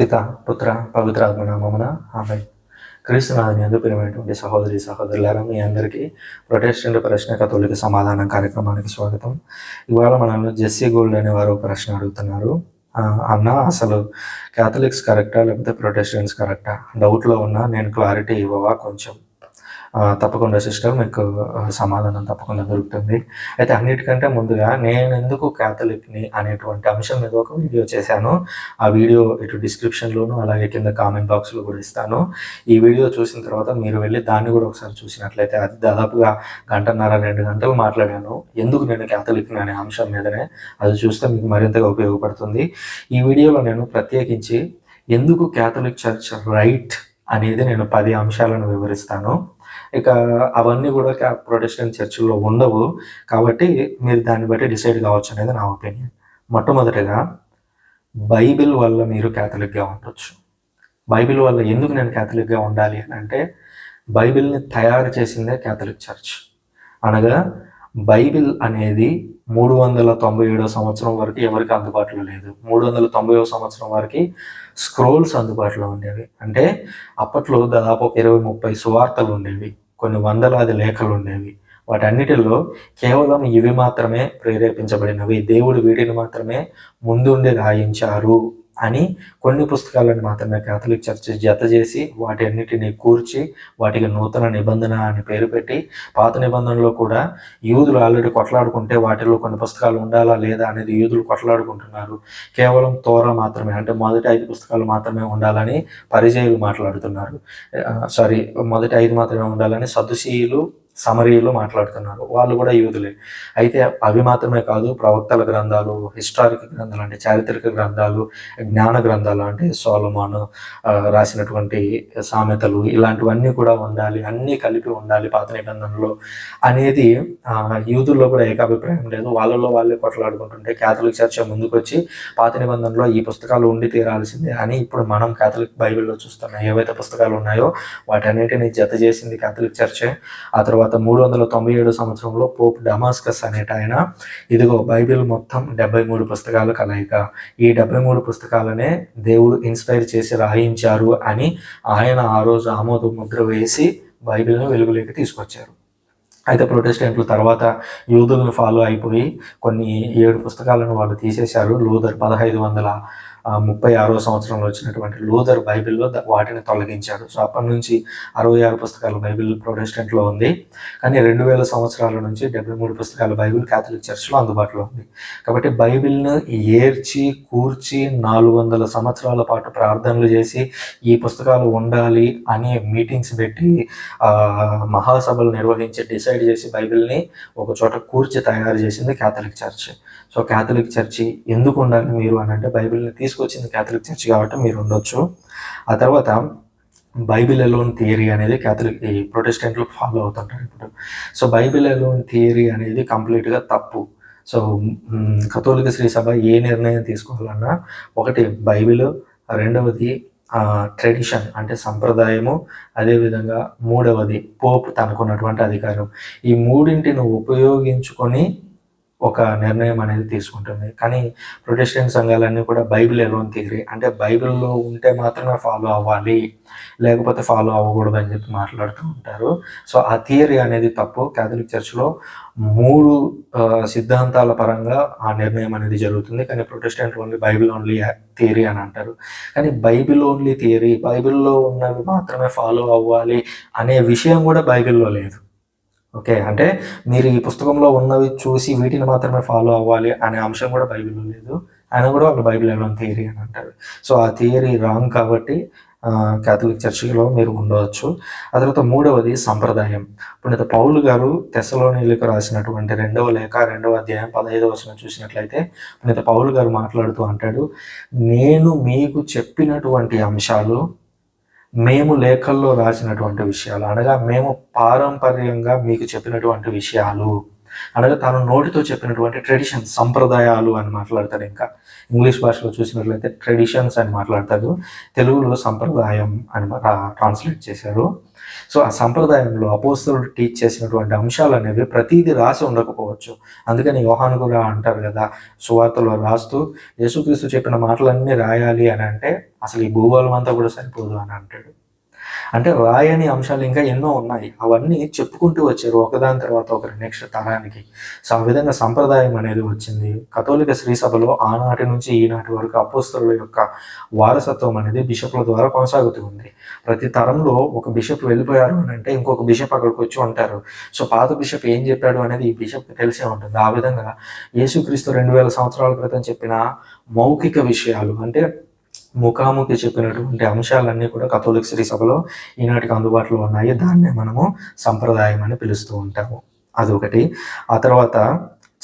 పిత పుత్ర పవిత్రాత్మ నామమున ఆమె క్రీస్తునాథని అందుకునేటువంటి సహోదరి సహోదరులారా మీ అందరికీ ప్రొటెస్టెంట్ ప్రశ్న కథోలిక సమాధానం కార్యక్రమానికి స్వాగతం. ఇవాళ మనల్ని జెస్సీ గోల్డ్ అనే వారు ప్రశ్న అడుగుతున్నారు. అన్న అసలు క్యాథలిక్స్ కరెక్టా లేకపోతే ప్రొటెస్టెంట్స్ కరెక్టా? డౌట్లో ఉన్నా నేను క్లారిటీ ఇవ్వవా కొంచెం? తప్పకుండా సిస్టర్ మీకు సమాధానం తప్పకుండా దొరుకుతుంది. అయితే అన్నిటికంటే ముందుగా నేను ఎందుకు క్యాథలిక్ని అనేటువంటి అంశం మీద ఒక వీడియో చేశాను ఆ వీడియో ఇటు డిస్క్రిప్షన్లోను అలాగే కింద కామెంట్ బాక్స్లో కూడా ఇస్తాను. ఈ వీడియో చూసిన తర్వాత మీరు వెళ్ళి దాన్ని కూడా ఒకసారి చూసినట్లయితే అది దాదాపుగా గంటన్నర రెండు గంటలు మాట్లాడాను. ఎందుకు నేను క్యాథలిక్ని అనే అంశం మీదనే అది చూస్తే మీకు మరింతగా ఉపయోగపడుతుంది. ఈ వీడియోలో నేను ప్రత్యేకించి ఎందుకు క్యాథలిక్ చర్చ్ రైట్ అనేది నేను పది అంశాలను వివరిస్తాను. ఇక అవన్నీ కూడా ప్రొటెస్టెంట్ చర్చిల్లో ఉండవు. కాబట్టి మీరు దాన్ని బట్టి డిసైడ్ కావచ్చు అనేది నా ఒపీనియన్. మొట్టమొదటిగా బైబిల్ వల్ల మీరు క్యాథలిక్గా ఉండొచ్చు. బైబిల్ వల్ల ఎందుకు నేను క్యాథలిక్గా ఉండాలి అని అంటే బైబిల్ని తయారు చేసిందే క్యాథలిక్ చర్చ్. అనగా బైబిల్ అనేది మూడు వందల తొంభై ఏడో సంవత్సరం వరకు ఎవరికి అందుబాటులో లేదు. మూడు వందల తొంభై సంవత్సరం వరకు స్క్రోల్స్ అందుబాటులో ఉండేవి. అంటే అప్పట్లో దాదాపు ఒక ఇరవై ముప్పై సువార్తలు ఉండేవి. కొన్ని వందలాది లేఖలు ఉండేవి. వాటన్నిటిలో కేవలం ఇవి మాత్రమే ప్రేరేపించబడినవి. దేవుడు వీటిని మాత్రమే ముందుండి రాయించారు. అని కొన్ని పుస్తకాలను మాత్రమే క్యాథలిక్ చర్చ్ జత చేసి వాటి అన్నిటిని కూర్చి వాటికి నూతన నిబంధన అని పేరు పెట్టి పాత నిబంధనలో కూడా యూదులు ఆల్రెడీ కొట్లాడుకుంటే వాటిలో కొన్ని పుస్తకాలు ఉండాలా లేదా అనేది యూదులు కొట్లాడుకుంటున్నారు. కేవలం తోర మాత్రమే అంటే మొదటి ఐదు పుస్తకాలు మాత్రమే ఉండాలని పరిచయులు మాట్లాడుతున్నారు. సారీ మొదటి ఐదు మాత్రమే ఉండాలని సదుశీయులు సమరీయులు మాట్లాడుతున్నారు. వాళ్ళు కూడా యూదులే. అయితే అవి మాత్రమే కాదు ప్రవక్తల గ్రంథాలు హిస్టారిక్ గ్రంథాలు అంటే చారిత్రక గ్రంథాలు జ్ఞాన గ్రంథాలు అంటే సోలమాను రాసినటువంటి సామెతలు ఇలాంటివన్నీ కూడా ఉండాలి అన్నీ కలిపి ఉండాలి పాత నిబంధనలో అనేది యూదుల్లో కూడా ఏకాభిప్రాయం లేదు. వాళ్ళలో వాళ్ళే కొట్లాడుకుంటుంటే క్యాథలిక్ చర్చ ముందుకొచ్చి పాత నిబంధనలో ఈ పుస్తకాలు ఉండి తీరాల్సిందే అని ఇప్పుడు మనం క్యాథలిక్ బైబిల్లో చూస్తున్నాం. ఏవైతే పుస్తకాలు ఉన్నాయో వాటన్నిటిని జత చేసింది క్యాథలిక్ చర్చే. ఆ తర్వాత మూడు వందల తొంభై ఏడు సంవత్సరంలో పోప్ డమాస్కస్ అనేట ఆయన ఇదిగో బైబిల్ మొత్తం డెబ్బై మూడు పుస్తకాలు కలయిక. ఈ డెబ్బై మూడు పుస్తకాలనే దేవుడు ఇన్స్పైర్ చేసి రాయించారు అని ఆయన ఆ రోజు ఆమోద ముద్ర వేసి బైబిల్ను వెలుగులోకి తీసుకొచ్చారు. అయితే ప్రొటెస్టెంట్లు తర్వాత యూదులను ఫాలో అయిపోయి కొన్ని ఏడు పుస్తకాలను వాళ్ళు తీసేశారు. లూథర్ పదహైదు వందల ముప్పై ఆరో సంవత్సరంలో వచ్చినటువంటి లూథర్ బైబిల్లో వాటిని తొలగించాడు. సో అప్పటి నుంచి అరవై ఆరు పుస్తకాలు బైబిల్ ప్రొటెస్టెంట్లో ఉంది. కానీ రెండు వేల సంవత్సరాల నుంచి డెబ్బై మూడు పుస్తకాల బైబిల్ క్యాథలిక్ చర్చ్లో అందుబాటులో ఉంది. కాబట్టి బైబిల్ను ఏర్చి కూర్చి నాలుగు వందల సంవత్సరాల పాటు ప్రార్థనలు చేసి ఈ పుస్తకాలు ఉండాలి అని మీటింగ్స్ పెట్టి మహాసభలు నిర్వహించి డిసైడ్ చేసి బైబిల్ని ఒక చోట కూర్చి తయారు చేసింది Catholic church. So Catholic church ఎందుకు ఉండాలి మీరు అని అంటే బైబిల్ని తీసుకొచ్చింది క్యాథలిక్ చర్చ్ కాబట్టి మీరు ఉండొచ్చు. ఆ తర్వాత బైబిల్ ఎలోన్ థియరీ అనేది క్యాథలిక్ ఈ ప్రొటెస్టెంట్లు ఫాలో అవుతుంటారు ఇప్పుడు. సో బైబిల్ ఎలోన్ థియరీ అనేది కంప్లీట్గా తప్పు. సో కథోలిక శ్రీ సభ ఏ నిర్ణయం తీసుకోవాలన్నా ఒకటి బైబిల్ రెండవది ట్రెడిషన్ అంటే సంప్రదాయము అదేవిధంగా మూడవది పోప్ తనకున్నటువంటి అధికారం. ఈ మూడింటిని ఉపయోగించుకొని ఒక నిర్ణయం అనేది తీసుకుంటుంది. కానీ ప్రొటెస్టెంట్ సంఘాలన్నీ కూడా బైబిల్ ఎలోన్ థియరీ అంటే బైబిల్లో ఉంటే మాత్రమే ఫాలో అవ్వాలి లేకపోతే ఫాలో అవ్వకూడదు అని చెప్పి మాట్లాడుతూ ఉంటారు. సో ఆ థియరీ అనేది తప్పు. క్యాథలిక్ చర్చ్లో మూడు సిద్ధాంతాల పరంగా ఆ నిర్ణయం అనేది జరుగుతుంది. కానీ Protestant only Bible only theory అని అంటారు. కానీ బైబిల్ ఓన్లీ థియరీ బైబిల్లో ఉన్నవి మాత్రమే ఫాలో అవ్వాలి అనే విషయం కూడా బైబిల్లో లేదు. ఓకే అంటే మీరు ఈ పుస్తకంలో ఉన్నవి చూసి వీటిని మాత్రమే ఫాలో అవ్వాలి అనే అంశం కూడా బైబిల్లో లేదు. ఆయన కూడా వాళ్ళు బైబిల్ ఎలా థియరీ అని అంటారు. సో ఆ థియరీ రాంగ్ కాబట్టి ఆ, కేథలిక్ చర్చిలో మీరు ఉండవచ్చు. ఆ తర్వాత మూడవది సంప్రదాయం. పుణిత పౌలు గారు తెసలోనిలకు రాసినటువంటి రెండవ లేఖ రెండవ అధ్యాయం పదహైదవ వచనం చూసినట్లయితే పుణిత పౌలు గారు మాట్లాడుతూ అంటాడు నేను మీకు చెప్పినటువంటి అంశాలు మేము లేఖల్లో రాసినటువంటి విషయాలు అనగా మేము పారంపర్యంగా మీకు చెప్పినటువంటి విషయాలు అనగా తను నోటితో చెప్పినటువంటి ట్రెడిషన్ సంప్రదాయాలు అని మాట్లాడతాడు ఇంకా ఇంగ్లీష్ భాషలో చూసినట్లయితే ట్రెడిషన్స్ అని మాట్లాడతాడు తెలుగులో సంప్రదాయం అని ట్రాన్స్లేట్ చేశారు. సో ఆ సంప్రదాయంలో అపోస్తులు టీచ్ చేసినటువంటి అంశాలు అనేవి ప్రతిదీ రాసి ఉండకపోవచ్చు. అందుకని యోహాను కూడా అంటారు కదా సువార్తలో రాస్తూ యేసుక్రీస్తు చెప్పిన మాటలన్నీ రాయాలి అని అంటే అసలు ఈ భూగోళం అంతా కూడా సరిపోదు అని అంటాడు. అంటే రాయని అంశాలు ఇంకా ఎన్నో ఉన్నాయి. అవన్నీ చెప్పుకుంటూ వచ్చారు ఒకదాని తర్వాత ఒకరి నెక్స్ట్ తరానికి సో ఆ విధంగా సంప్రదాయం అనేది వచ్చింది. కథోలిక శ్రీ సభలో ఆనాటి నుంచి ఈనాటి వరకు అపోస్తరుల యొక్క వారసత్వం అనేది బిషప్ల ద్వారా కొనసాగుతూ ఉంది. ప్రతి తరంలో ఒక బిషప్ వెళ్ళిపోయారు అని అంటే ఇంకొక బిషప్ అక్కడికి వచ్చి ఉంటారు. సో పాత బిషప్ ఏం చెప్పాడు అనేది ఈ బిషప్ తెలిసే ఉంటుంది. ఆ విధంగా యేసుక్రీస్తు రెండు వేల సంవత్సరాల క్రితం చెప్పిన మౌఖిక విషయాలు అంటే ముఖాముఖి చెప్పినటువంటి అంశాలన్నీ కూడా కథోలిక్ శ్రీ సభలో ఈనాటికి అందుబాటులో ఉన్నాయి. దాన్నే మనము సంప్రదాయం అని పిలుస్తూ ఉంటాము. అదొకటి. ఆ తర్వాత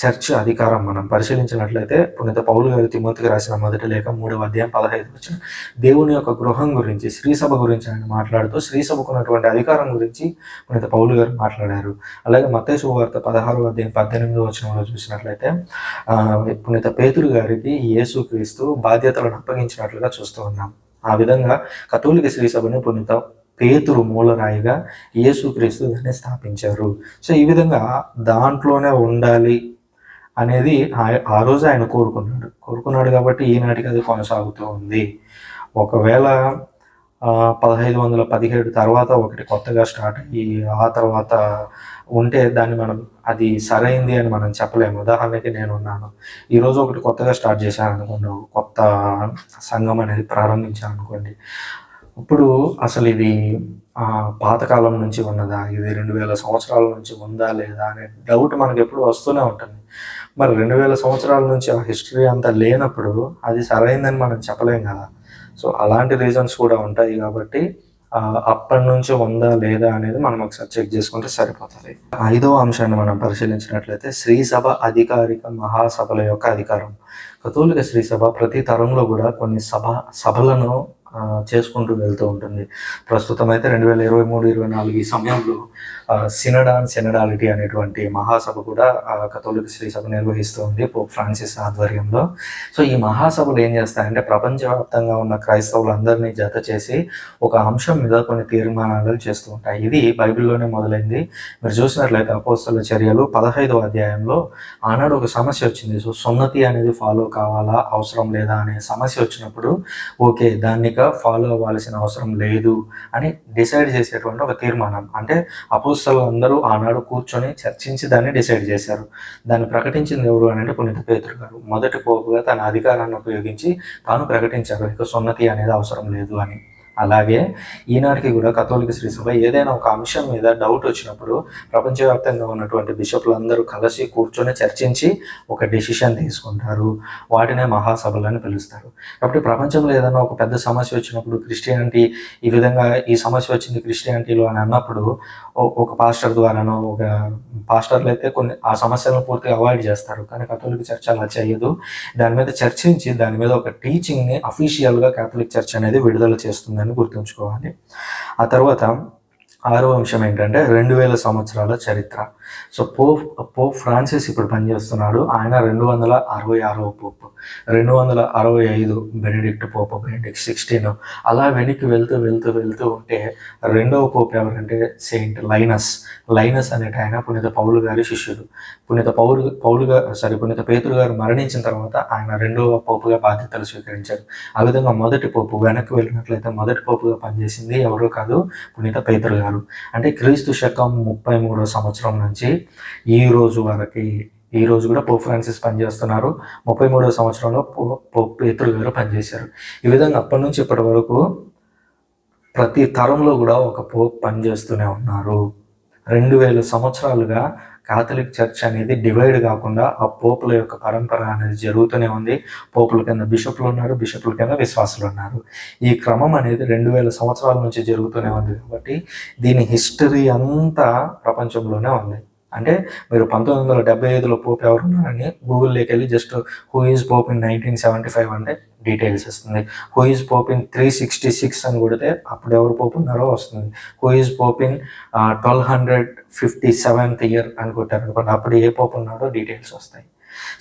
చర్చ్ అధికారం మనం పరిశీలించినట్లయితే పునీత పౌలు గారి తిమ్మతికి రాసిన మొదటి లేఖ మూడవ అధ్యాయం పదహైదు వచ్చిన దేవుని యొక్క గృహం గురించి శ్రీసభ గురించి ఆయన మాట్లాడుతూ శ్రీసభకున్నటువంటి అధికారం గురించి పునీత పౌలు గారు మాట్లాడారు. అలాగే మతేశు వార్త పదహారు అధ్యాయం పద్దెనిమిది వచనంలో చూసినట్లయితే పునీత పేతురు గారికి యేసుక్రీస్తు బాధ్యతలను అప్పగించినట్లుగా చూస్తూ ఉన్నాం. ఆ విధంగా కథోలిక శ్రీసభను పునీత పేతురు మూలరాయిగా యేసుక్రీస్తు దాన్ని స్థాపించారు. సో ఈ విధంగా దాంట్లోనే ఉండాలి అనేది ఆ రోజు ఆయన కోరుకున్నాడు. కోరుకున్నాడు కాబట్టి ఈనాటికి అది కొనసాగుతూ ఉంది. ఒకవేళ పదహైదు వందల పదిహేడు తర్వాత ఒకటి కొత్తగా స్టార్ట్ అయ్యి ఆ తర్వాత ఉంటే దాన్ని మనం అది సరైంది అని మనం చెప్పలేము. ఉదాహరణకి నేను ఉన్నాను. ఈరోజు ఒకటి కొత్తగా స్టార్ట్ చేశాను అనుకోండి కొత్త సంఘం అనేది ప్రారంభించాను అనుకోండి. ఇప్పుడు అసలు ఇది పాతకాలం నుంచి ఉన్నదా? ఇది రెండు వేల సంవత్సరాల నుంచి ఉందా లేదా? అనే డౌట్ మనకు ఎప్పుడు వస్తూనే ఉంటుంది. మరి రెండు వేల సంవత్సరాల నుంచి ఆ హిస్టరీ అంతా లేనప్పుడు అది సరైందని మనం చెప్పలేం కదా. సో అలాంటి రీజన్స్ కూడా ఉంటాయి కాబట్టి అప్పటి నుంచి ఉందా లేదా అనేది మనం ఒకసారి చెక్ చేసుకుంటే సరిపోతుంది. ఐదవ అంశాన్ని మనం పరిశీలించినట్లయితే శ్రీసభ అధికారిక మహాసభల యొక్క అధికారం. కథోలిక శ్రీసభ ప్రతి తరంలో కూడా కొన్ని సభ సభలను చేసుకుంటూ వెళ్తూ ఉంటుంది. ప్రస్తుతం అయితే రెండు వేల ఇరవై మూడు ఇరవై నాలుగు ఈ సమయంలో సినడాన్ సెనడాలిటీ అనేటువంటి మహాసభ కూడా కథోలిక శ్రీ సభ నిర్వహిస్తుంది పోప్ ఫ్రాన్సిస్ ఆధ్వర్యంలో. సో ఈ మహాసభలు ఏం చేస్తాయంటే ప్రపంచవ్యాప్తంగా ఉన్న క్రైస్తవులందరినీ జత చేసి ఒక అంశం మీద కొన్ని తీర్మానాలు చేస్తూ ఉంటాయి. ఇది బైబిల్లోనే మొదలైంది. మీరు చూసినట్లయితే అపోస్తల చర్యలు పదహైదో అధ్యాయంలో ఆనాడు ఒక సమస్య వచ్చింది. సో సున్నతి అనేది ఫాలో కావాలా అవసరం లేదా అనే సమస్య వచ్చినప్పుడు ఓకే దాన్నిక ఫాలో అవ్వాల్సిన అవసరం లేదు అని డిసైడ్ చేసేటువంటి ఒక తీర్మానం. అంటే అపోస్ అందరూ ఆనాడు కూర్చొని చర్చించి దాన్ని డిసైడ్ చేశారు. దాన్ని ప్రకటించింది ఎవరు అని అంటే పునీత పేతురు గారు. మొదటి పోపుగా తన అధికారాన్ని ఉపయోగించి తాను ప్రకటించారు. ఇక సున్నతి అనేది అవసరం లేదు అని. అలాగే ఈనాటికి కూడా కథోలిక శ్రీసభ ఏదైనా ఒక అంశం మీద డౌట్ వచ్చినప్పుడు ప్రపంచవ్యాప్తంగా ఉన్నటువంటి బిషప్లు అందరూ కలిసి కూర్చొని చర్చించి ఒక డెసిషన్ తీసుకుంటారు. వాటినే మహాసభలు అని పిలుస్తారు. కాబట్టి ప్రపంచంలో ఏదైనా ఒక పెద్ద సమస్య వచ్చినప్పుడు క్రిస్టియానిటీ ఈ విధంగా ఈ సమస్య వచ్చింది క్రిస్టియానిటీలో అని అన్నప్పుడు ఒక పాస్టర్ ద్వారానో ఒక పాస్టర్లు అయితే కొన్ని ఆ సమస్యలను పూర్తిగా అవాయిడ్ చేస్తారు. కానీ కథోలిక చర్చ అలా చేయదు. దాని మీద చర్చించి దాని మీద ఒక టీచింగ్ని అఫీషియల్గా కేథలిక్ చర్చ్ అనేది విడుదల చేస్తుంది. ఉందని గుర్తుంచుకోవాలి. ఆ తర్వాత ఆరో అంశం ఏంటంటే రెండు వేల సంవత్సరాల చరిత్ర. సో పోప్ పోప్ ఫ్రాన్సిస్ ఇప్పుడు పనిచేస్తున్నాడు. ఆయన రెండు వందల అరవై ఆరవ పోప్ రెండు వందల అరవై ఐదు బెనిడిక్ట్ పోప్ బెనిడిక్ట్ సిక్స్టీన్ అలా వెనక్కి వెళ్తూ వెళ్తూ వెళ్తూ ఉంటే రెండవ పోప్ ఎవరంటే సెయింట్ లైనస్ లైనస్ అనేటి ఆయన పునీత పౌలు గారి శిష్యుడు. పునీత పౌరు పౌలు గారు సారీ పునీత పేతురు గారు మరణించిన తర్వాత ఆయన రెండవ పోపుగా బాధ్యతలు స్వీకరించారు. ఆ విధంగా మొదటి పోపు వెనక్కి వెళ్ళినట్లయితే మొదటి పోపుగా పనిచేసింది ఎవరో కాదు పునీత పేతురు గారు. అంటే క్రీస్తు శకం ముప్పై మూడో సంవత్సరం నుంచి ఈ రోజు వరకు ఈ రోజు కూడా పోప్ ఫ్రాన్సిస్ పనిచేస్తున్నారు. ముప్పై మూడో సంవత్సరంలో పో పోప్ పేతురు గారు పనిచేశారు. ఈ విధంగా అప్పటి నుంచి ఇప్పటి వరకు ప్రతి తరంలో కూడా ఒక పోప్ పనిచేస్తూనే ఉన్నారు. రెండు వేల సంవత్సరాలుగా కాథలిక్ చర్చ్ అనేది డివైడ్ కాకుండా ఆ పోపుల యొక్క పరంపర అనేది జరుగుతూనే ఉంది. పోపుల కింద బిషప్లు ఉన్నారు బిషప్ల కింద విశ్వాసులు ఉన్నారు. ఈ క్రమం అనేది రెండు వేల సంవత్సరాల నుంచి జరుగుతూనే ఉంది కాబట్టి దీని హిస్టరీ అంతా ప్రపంచంలోనే ఉంది. అంటే మీరు పంతొమ్మిది వందల డెబ్బై ఐదులో పోప్ ఎవరు ఉన్నారని గూగుల్లోకి వెళ్ళి just who is pope in nineteen seventy five అంటే డీటెయిల్స్ వస్తుంది who is pope in three sixty six అని కొడితే అప్పుడు ఎవరు పోప్ ఉన్నారో వస్తుంది. Who is pope in twelve hundred fifty seventh year అని కొట్టారు అనుకోండి అప్పుడు ఏ పోప్ ఉన్నాడో డీటెయిల్స్ వస్తాయి.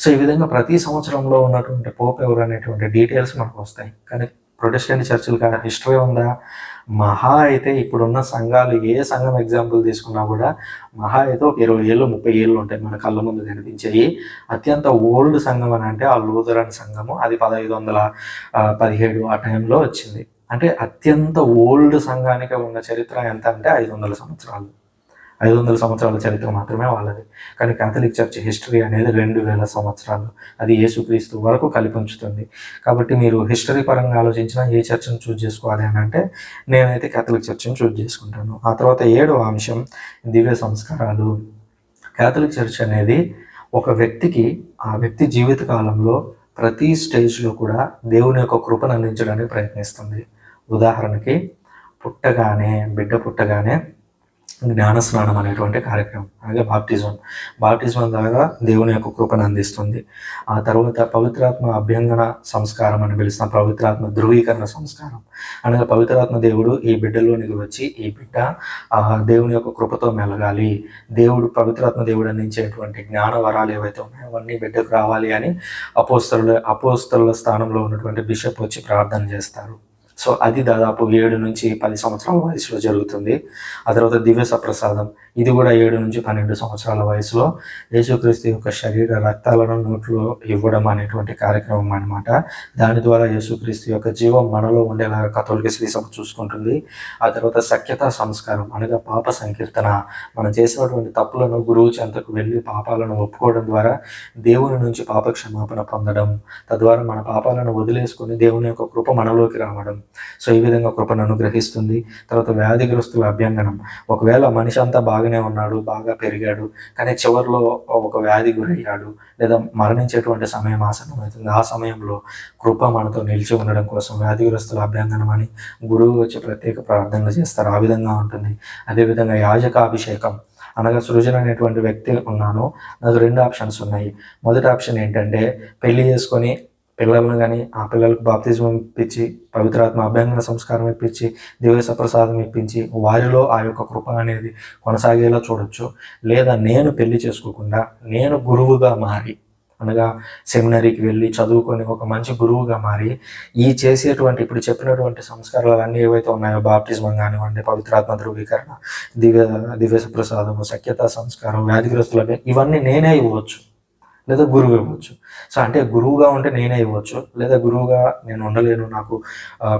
సో ఈ విధంగా ప్రతి సంవత్సరంలో ఉన్నటువంటి పోప్ ఎవరు అనేటువంటి డీటెయిల్స్ మనకు వస్తాయి. కానీ ప్రొటెస్టెంట్ చర్చిలు కాడ హిస్టరీ ఉందా? మహా అయితే ఇప్పుడున్న సంఘాలు ఏ సంఘం ఎగ్జాంపుల్ తీసుకున్నా కూడా మహా అయితే ఒక ఇరవై ఏళ్ళు ముప్పై ఏళ్ళు ఉంటాయి మన కళ్ళ ముందు కనిపించాయి అత్యంత ఓల్డ్ సంఘం అని అంటే ఆ లూథరన్ సంఘము. అది పదహైదు వందల పదిహేడు ఆ టైంలో వచ్చింది. అంటే అత్యంత ఓల్డ్ సంఘానికి ఉన్న చరిత్ర ఎంత అంటే ఐదు వందల సంవత్సరాలు. ఐదు వందల సంవత్సరాల చరిత్ర మాత్రమే వాళ్ళది. కానీ కాథలిక్ చర్చ్ హిస్టరీ అనేది రెండు వేల సంవత్సరాలు. అది యేసుక్రీస్తు వరకు కలిపి ఉంచుతుంది. కాబట్టి మీరు హిస్టరీ పరంగా ఆలోచించినా ఏ చర్చ్ని చూజ్ చేసుకోవాలి అని అంటే నేనైతే కాథలిక్ చర్చ్ని చూజ్ చేసుకుంటాను. ఆ తర్వాత ఏడవ అంశం దివ్య సంస్కారాలు. కాథలిక్ చర్చ్ అనేది ఒక వ్యక్తికి ఆ వ్యక్తి జీవిత కాలంలో ప్రతి స్టేజ్లో కూడా దేవుని యొక్క కృపను అందించడానికి ప్రయత్నిస్తుంది. ఉదాహరణకి పుట్టగానే బిడ్డ పుట్టగానే జ్ఞానస్నానం అనేటువంటి కార్యక్రమం అలాగే బాప్టిజం బాప్టిజం ద్వారా దేవుని యొక్క కృపను అందిస్తుంది. ఆ తర్వాత పవిత్రాత్మ అభ్యంగన సంస్కారం అని పిలుస్తున్న పవిత్రాత్మ ధృవీకరణ సంస్కారం. అనగా పవిత్రాత్మ దేవుడు ఈ బిడ్డలోనికి వచ్చి ఈ బిడ్డ ఆ దేవుని యొక్క కృపతో మెలగాలి. దేవుడు పవిత్రాత్మ దేవుడు అందించేటువంటి జ్ఞాన వరాలు ఏవైతే ఉన్నాయో అవన్నీ బిడ్డకు రావాలి అని అపోస్తల అపోస్తల స్థానంలో ఉన్నటువంటి బిషప్ వచ్చి ప్రార్థన చేస్తారు. సో అది దాదాపు ఏడు నుంచి పది సంవత్సరాల వయసులో జరుగుతుంది. ఆ తర్వాత దివ్య సప్రసాదం ఇది కూడా ఏడు నుంచి పన్నెండు సంవత్సరాల వయసులో యేసుక్రీస్తు యొక్క శరీర రక్తాలను నోట్లో ఇవ్వడం అనేటువంటి కార్యక్రమం అనమాట దాని ద్వారా యేసుక్రీస్తు యొక్క జీవం మనలో ఉండేలాగా కథోలిక శ్రీసభ చూసుకుంటుంది. ఆ తర్వాత సఖ్యత సంస్కారం అనగా పాప సంకీర్తన. మనం చేసినటువంటి తప్పులను గురువు చెంతకు వెళ్ళి పాపాలను ఒప్పుకోవడం ద్వారా దేవుని నుంచి పాప క్షమాపణ పొందడం. తద్వారా మన పాపాలను వదిలేసుకొని దేవుని యొక్క కృప మనలోకి రావడం. సో ఈ విధంగా కృపను అనుగ్రహిస్తుంది. తర్వాత వ్యాధిగ్రస్తుల అభ్యంగనం. ఒకవేళ మనిషి అంతా బాగానే ఉన్నాడు బాగా పెరిగాడు. కానీ చివరిలో ఒక వ్యాధి గురయ్యాడు. లేదా మరణించేటువంటి సమయం ఆసనం అవుతుంది ఆ సమయంలో కృప మనతో నిలిచి ఉండడం కోసం వ్యాధిగ్రస్తుల అభ్యంగనం అని గురువు వచ్చి ప్రత్యేక ప్రార్థనలు చేస్తారు. ఆ విధంగా ఉంటుంది. అదేవిధంగా యాజకాభిషేకం. అనగా సృజన అనేటువంటి వ్యక్తి ఉన్నాను. నాకు రెండు ఆప్షన్స్ ఉన్నాయి. మొదటి ఆప్షన్ ఏంటంటే పెళ్ళి చేసుకొని పిల్లలను కానీ ఆ పిల్లలకు బాప్తిజం ఇప్పించి పవిత్రాత్మ అభ్యంగన సంస్కారం ఇప్పించి దివ్య ప్రసాదం ఇప్పించి వారిలో ఆ యొక్క కృప అనేది కొనసాగేలా చూడొచ్చు. లేదా నేను పెళ్ళి చేసుకోకుండా నేను గురువుగా మారి అనగా సెమినరీకి వెళ్ళి చదువుకొని ఒక మంచి గురువుగా మారి ఈ చేసేటువంటి ఇప్పుడు చెప్పినటువంటి సంస్కారాలు అన్నీ ఏవైతే ఉన్నాయో బాప్టిజం కానివ్వండి పవిత్రాత్మ ధృవీకరణ దివ్య దివ్య ప్రసాదము సఖ్యత సంస్కారం వ్యాధిగ్రస్తులు ఇవన్నీ నేనే ఇవ్వచ్చు లేదా గురువు ఇవ్వచ్చు. సో అంటే గురువుగా ఉంటే నేనే ఇవ్వచ్చు. లేదా గురువుగా నేను ఉండలేను నాకు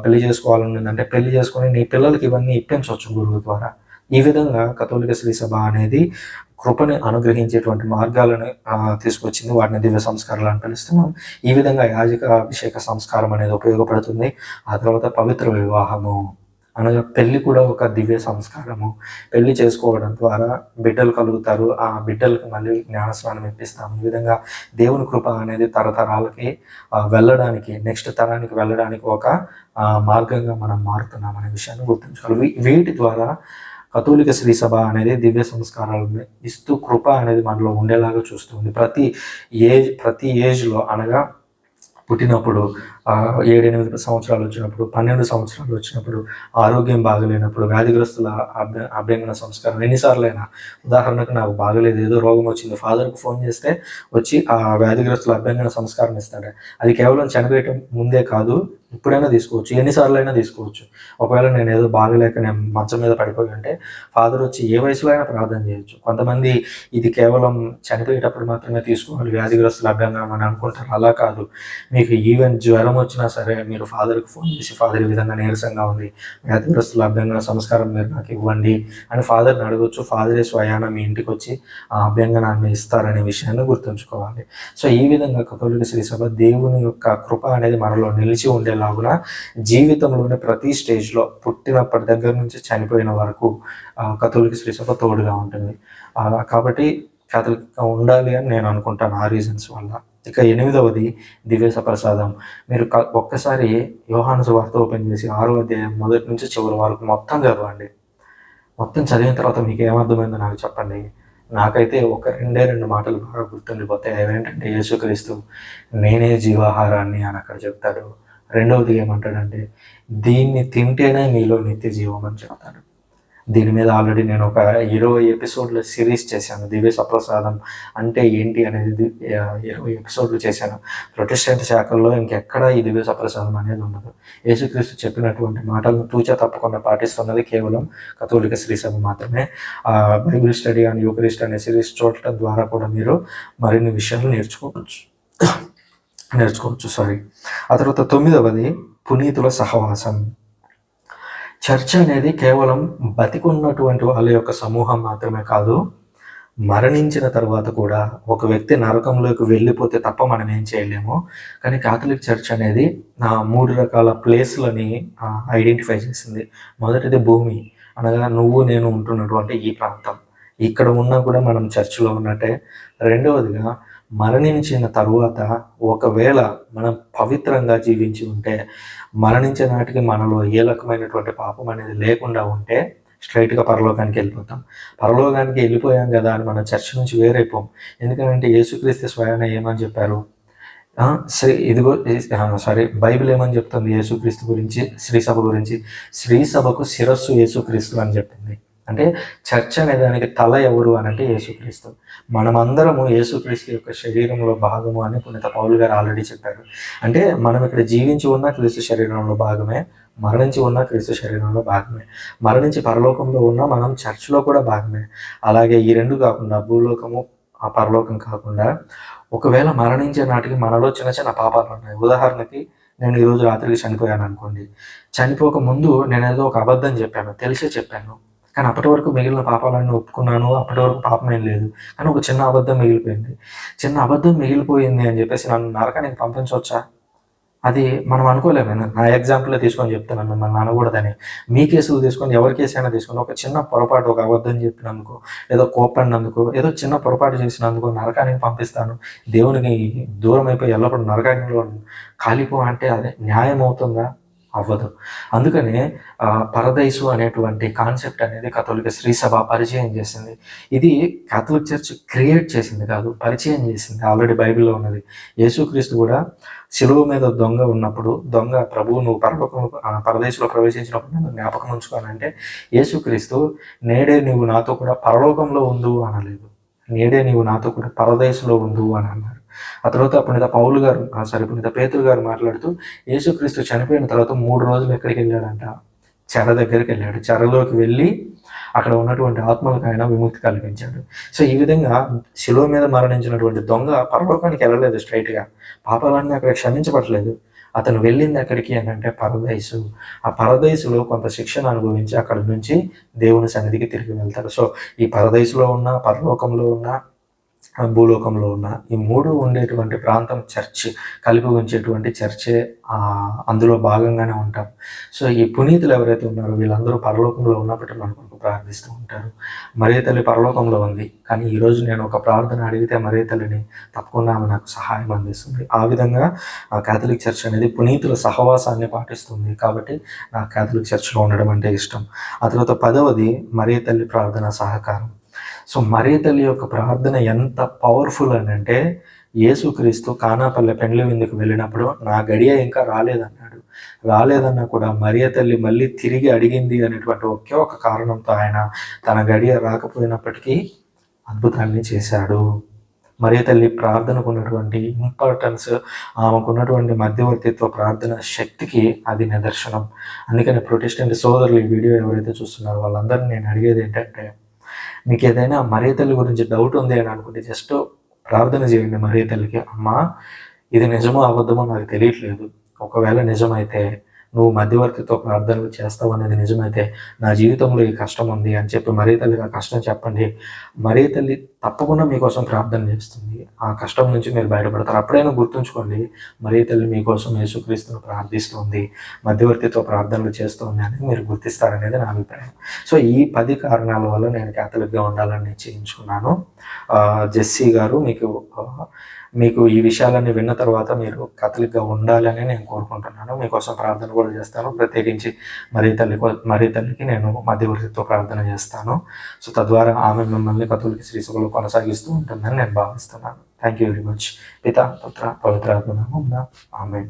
పెళ్ళి చేసుకోవాలని ఉందంటే పెళ్ళి చేసుకొని నీ పిల్లలకి ఇవన్నీ ఇప్పించవచ్చు గురువు ద్వారా. ఈ విధంగా కథోలిక శ్రీ సభ అనేది కృపని అనుగ్రహించేటువంటి మార్గాలను తీసుకొచ్చింది. వాటిని దివ్య సంస్కారాలు అని పిలుస్తున్నాం. ఈ విధంగా యాజక అభిషేక సంస్కారం అనేది ఉపయోగపడుతుంది. ఆ తర్వాత పవిత్ర వివాహము. అనగా పెళ్ళి కూడా ఒక దివ్య సంస్కారము. పెళ్ళి చేసుకోవడం ద్వారా బిడ్డలు కలుగుతారు. ఆ బిడ్డలకు మళ్ళీ జ్ఞానస్నానం ఇప్పిస్తాము. ఈ విధంగా దేవుని కృప అనేది తరతరాలకి వెళ్ళడానికి నెక్స్ట్ తరానికి వెళ్ళడానికి ఒక మార్గంగా మనం మారుతున్నాం అనే విషయాన్ని గుర్తుంచుకోవాలి. వీటి ద్వారా కథోలిక శ్రీ సభ అనేది దివ్య సంస్కారాలను ఇస్తూ కృప అనేది మనలో ఉండేలాగా చూస్తుంది ప్రతి ఏజ్ ప్రతి ఏజ్లో అనగా పుట్టినప్పుడు ఏడెనిమిది సంవత్సరాలు వచ్చినప్పుడు పన్నెండు సంవత్సరాలు వచ్చినప్పుడు ఆరోగ్యం బాగలేనప్పుడు వ్యాధిగ్రస్తుల అభ్య అభ్యంగన సంస్కారం ఎన్నిసార్లైనా ఉదాహరణకు నాకు బాగలేదు ఏదో రోగం వచ్చింది ఫాదర్కి ఫోన్ చేస్తే వచ్చి ఆ వ్యాధిగ్రస్తుల అభ్యంగన సంస్కారం ఇస్తాడు. అది కేవలం చనిపోయటం ముందే కాదు ఎప్పుడైనా తీసుకోవచ్చు ఎన్నిసార్లు అయినా తీసుకోవచ్చు. ఒకవేళ నేను ఏదో బాగలేక నేను మంచం మీద పడిపోయి ఉంటే ఫాదర్ వచ్చి ఏ వయసులో అయినా ప్రార్థన చేయొచ్చు. కొంతమంది ఇది కేవలం చనిపోయేటప్పుడు మాత్రమే తీసుకోవాలి వ్యాధిగ్రస్తులు అభ్యంగం అని అనుకుంటారు. అలా కాదు. మీకు ఈవెన్ జ్వరం వచ్చినా సరే మీరు ఫాదర్కి ఫోన్ చేసి ఫాదర్ ఈ విధంగా నీరసంగా ఉంది వ్యాధిగ్రస్తుల అభ్యంగన సంస్కారం మీరు నాకు ఇవ్వండి అని ఫాదర్ని అడగొచ్చు. ఫాదరే స్వయాన మీ ఇంటికి వచ్చి ఆ అభ్యంగనాన్ని ఇస్తారనే విషయాన్ని గుర్తుంచుకోవాలి. సో ఈ విధంగా కథోలిక శ్రీ సభ దేవుని యొక్క కృప అనేది మనలో నిలిచి లాగున జీవితంలోని ప్రతి స్టేజ్లో పుట్టినప్పటి దగ్గర నుంచి చనిపోయిన వరకు ఆ, కథోలిక తోడుగా ఉంటుంది. కాబట్టి కథలిక ఉండాలి అని నేను అనుకుంటాను ఆ రీజన్స్ వల్ల. ఇక ఎనిమిదవది దివేశ ప్రసాదం మీరు ఒక్కసారి యోహాను సువార్త ఓపెన్ చేసి ఆరో అధ్యాయం మొదటి నుంచి చివరి వరకు మొత్తం చదవండి. మొత్తం చదివిన తర్వాత మీకు ఏమర్థమైందో నాకు చెప్పండి. నాకైతే ఒక రెండే రెండు మాటలు బాగా గుర్తుండిపోతాయి. అవేంటంటే యేసుక్రీస్తు నేనే జీవాహారాన్ని అని అక్కడ చెప్తాడు. రెండవది ఏమంటాడంటే దీన్ని తింటేనే మీలో నిత్య జీవం అని చెప్తాడు. దీని మీద ఆల్రెడీ నేను ఒక ఇరవై ఎపిసోడ్ల సిరీస్ చేశాను. దివ్య సప్రసాదం అంటే ఏంటి అనేది ఇరవై ఎపిసోడ్లు చేశాను. ప్రొటెస్టెంట్ శాఖల్లో ఇంకెక్కడ ఈ దివ్య సప్రసాదం అనేది ఉండదు. యేసుక్రీస్తు చెప్పినటువంటి మాటలను తూచా తప్పకుండా పాటిస్తున్నది కేవలం కథోలిక శ్రీసభ మాత్రమే. బైబిల్ స్టడీ అండ్ యూకరిస్ట్ అనే సిరీస్ చూడటం ద్వారా కూడా మీరు మరిన్ని విషయాలు నేర్చుకోవచ్చు. నేర్చుకోవచ్చు సారీ ఆ తర్వాత తొమ్మిదవది పునీతుల సహవాసం. చర్చ్ అనేది కేవలం బతికున్నటువంటి వాళ్ళ యొక్క సమూహం మాత్రమే కాదు మరణించిన తర్వాత కూడా ఒక వ్యక్తి నరకంలోకి వెళ్ళిపోతే తప్ప మనం ఏం చేయలేము. కానీ కాథలిక్ చర్చ్ అనేది నా మూడు రకాల ప్లేస్లని ఐడెంటిఫై చేసింది. మొదటిది భూమి అనగా నువ్వు నేను ఉంటున్నటువంటి ఈ ప్రాంతం. ఇక్కడ ఉన్నా కూడా మనం చర్చిలో ఉన్నట్టే. రెండవదిగా మరణించిన తరువాత ఒకవేళ మనం పవిత్రంగా జీవించి ఉంటే మరణించే నాటికి మనలో ఏ రకమైనటువంటి పాపం అనేది లేకుండా ఉంటే స్ట్రైట్గా పరలోకానికి వెళ్ళిపోతాం. పరలోకానికి వెళ్ళిపోయాం కదా అని మనం చర్చ నుంచి వేరైపోం. ఎందుకంటే యేసుక్రీస్తు స్వయాన ఏమని చెప్పారు? శ్రీ ఇదిగో సారీ బైబిల్ ఏమని చెప్తుంది? యేసుక్రీస్తు గురించి శ్రీసభ గురించి. శ్రీసభకు శిరస్సు యేసుక్రీస్తు అని చెప్పింది అంటే చర్చ్ అనే దానికి తల ఎవరు అని అంటే యేసుక్రీస్తు. మనమందరము యేసుక్రీస్తు యొక్క శరీరంలో భాగము అని పునీత పౌలు గారు ఆల్రెడీ చెప్పారు. అంటే మనం ఇక్కడ జీవించి ఉన్న క్రీస్తు శరీరంలో భాగమే మరణించి ఉన్న క్రీస్తు శరీరంలో భాగమే. మరణించి పరలోకంలో ఉన్న మనం చర్చ్లో కూడా భాగమే. అలాగే ఈ రెండు కాకుండా భూలోకము ఆ పరలోకం కాకుండా ఒకవేళ మరణించే నాటికి మనలో చిన్న చిన్న పాపాలు ఉన్నాయి. ఉదాహరణకి నేను ఈరోజు రాత్రికి చనిపోయాను అనుకోండి. చనిపోక ముందు నేను ఏదో ఒక అబద్ధం చెప్పాను తెలిసే చెప్పాను. కానీ అప్పటి వరకు మిగిలిన పాపాలన్నీ ఒప్పుకున్నాను. అప్పటి వరకు పాపం ఏం లేదు. కానీ ఒక చిన్న అబద్ధం మిగిలిపోయింది. చిన్న అబద్ధం మిగిలిపోయింది అని చెప్పేసి నన్ను నరకానికి పంపించవచ్చా అది మనం అనుకోలేము నా ఎగ్జాంపుల్ తీసుకొని చెప్తున్నాను మిమ్మల్ని అనకూడదని మీ కేసులు తీసుకొని ఎవరి కేసు అయినా తీసుకొని ఒక చిన్న పొరపాటు ఒక అబద్ధం చెప్పినందుకు ఏదో కోపడినందుకు ఏదో చిన్న పొరపాటు చేసినందుకు నరకానికి పంపిస్తాను. దేవునికి దూరం అయిపోయి ఎల్లప్పుడూ నరకానికి కాలిపో అంటే అదే న్యాయం అవుతుందా? అవ్వదు. అందుకనే పరదైసు అనేటువంటి కాన్సెప్ట్ అనేది కథోలిక శ్రీ సభ పరిచయం చేసింది. ఇది కాథలిక్ చర్చ్ క్రియేట్ చేసింది కాదు పరిచయం చేసింది. ఆల్రెడీ బైబిల్లో ఉన్నది. యేసుక్రీస్తు కూడా శిలువ మీద దొంగ ఉన్నప్పుడు దొంగ ప్రభువు నువ్వు పరలోకం పరదేశంలో ప్రవేశించినప్పుడు నేను జ్ఞాపకం ఉంచుకోనంటే యేసుక్రీస్తు నేడే నువ్వు నాతో కూడా పరలోకంలో ఉండు అనలేదు. నేడే నీవు నాతో కూడా పరదేశంలో ఉండు అని అన్నారు ఆ తర్వాత పునీత పౌలు గారు సారీ పునీత పేతులు గారు మాట్లాడుతూ యేసుక్రీస్తు చనిపోయిన తర్వాత మూడు రోజులు ఎక్కడికి వెళ్ళాడంట? చెర దగ్గరికి వెళ్ళాడు. చెరలోకి వెళ్ళి అక్కడ ఉన్నటువంటి ఆత్మలకు ఆయన విముక్తి కలిగించాడు. సో ఈ విధంగా శిలువ మీద మరణించినటువంటి దొంగ పరలోకానికి వెళ్ళలేదు స్ట్రైట్గా పాపాలన్నీ అక్కడ క్షమించబడలేదు. అతను వెళ్ళింది ఎక్కడికి అని అంటే పరదైసు ఆ పరదైసులో కొంత శిక్షణ అనుభవించి అక్కడ నుంచి దేవుని సన్నిధికి తిరిగి వెళ్తారు సో ఈ పరదైసులో ఉన్న పరలోకంలో ఉన్న భూలోకంలో ఉన్న ఈ మూడు ఉండేటువంటి ప్రాంతం చర్చ్ కలిపి ఉంచేటువంటి చర్చే అందులో భాగంగానే ఉంటాం. సో ఈ పునీతులు ఎవరైతే ఉన్నారో వీళ్ళందరూ పరలోకంలో ఉన్నప్పటికీ మన కొరకు ప్రార్థిస్తూ ఉంటారు. మరే తల్లి పరలోకంలో ఉంది కానీ ఈరోజు నేను ఒక ప్రార్థన అడిగితే మరే తల్లిని తప్పకుండా ఆమె నాకు సహాయం అందిస్తుంది. ఆ విధంగా కేథలిక్ చర్చ్ అనేది పునీతుల సహవాసాన్ని పాటిస్తుంది. కాబట్టి నాకు కేథలిక్ చర్చ్లో ఉండడం అంటే ఇష్టం. ఆ తర్వాత పదవది మరే తల్లి ప్రార్థన సహకారం. సో మరీ తల్లి యొక్క ప్రార్థన ఎంత పవర్ఫుల్ అని అంటే యేసుక్రీస్తు కానాపల్లె పెండ్లి విందుకు వెళ్ళినప్పుడు నా గడియ ఇంకా రాలేదన్నాడు. రాలేదన్నా కూడా మరియ తల్లి మళ్ళీ తిరిగి అడిగింది అనేటువంటి ఒకే ఒక కారణంతో ఆయన తన గడియ రాకపోయినప్పటికీ అద్భుతాన్ని చేశాడు. మరియ తల్లి ప్రార్థనకు ఉన్నటువంటి ఇంపార్టెన్స్ ఆమెకున్నటువంటి మధ్యవర్తిత్వ ప్రార్థన శక్తికి అది నిదర్శనం. అందుకని ప్రొటెస్టెంట్ సోదరులు ఈ వీడియో ఎవరైతే చూస్తున్నారో వాళ్ళందరినీ నేను అడిగేది ఏంటంటే మీకు ఏదైనా మర్యాదల గురించి డౌట్ ఉంది అని అనుకుంటే జస్ట్ ప్రార్థన చేయండి మర్యాదలకి. అమ్మా ఇది నిజమో అబద్ధమో నాకు తెలియట్లేదు. ఒకవేళ నిజమైతే నువ్వు మధ్యవర్తితో ప్రార్థనలు చేస్తావు అనేది నిజమైతే నా జీవితంలో ఈ కష్టం ఉంది అని చెప్పి మరీ తల్లికి ఆ కష్టం చెప్పండి. మరీ తల్లి తప్పకుండా మీకోసం ప్రార్థన చేస్తుంది. ఆ కష్టం నుంచి మీరు బయటపడతారు. అప్పుడైనా గుర్తుంచుకోండి మరీ తల్లి మీకోసం యేసుక్రీస్తును ప్రార్థిస్తుంది మధ్యవర్తితో ప్రార్థనలు చేస్తుంది అని మీరు గుర్తిస్తారనేది నా అభిప్రాయం. సో ఈ పది కారణాల వల్ల నేను క్యాథలిక్గా ఉండాలని నిశ్చయించుకున్నాను. జెస్సీ గారు మీకు మీకు ఈ విషయాలన్నీ విన్న తర్వాత మీరు కథలిగ్గా ఉండాలని నేను కోరుకుంటున్నాను. మీకోసం ప్రార్థన కూడా చేస్తాను. ప్రత్యేకించి మరీ తల్లి మరీ తల్లికి నేను మధ్యవర్తితో ప్రార్థన చేస్తాను. సో తద్వారా ఆమె మిమ్మల్ని కథలకి శ్రీసభలో కొనసాగిస్తూ ఉంటుందని నేను భావిస్తున్నాను. థ్యాంక్ యూ వెరీ మచ్ పిత పుత్ర పవిత్రాత్మ ఆత్మ ఆమె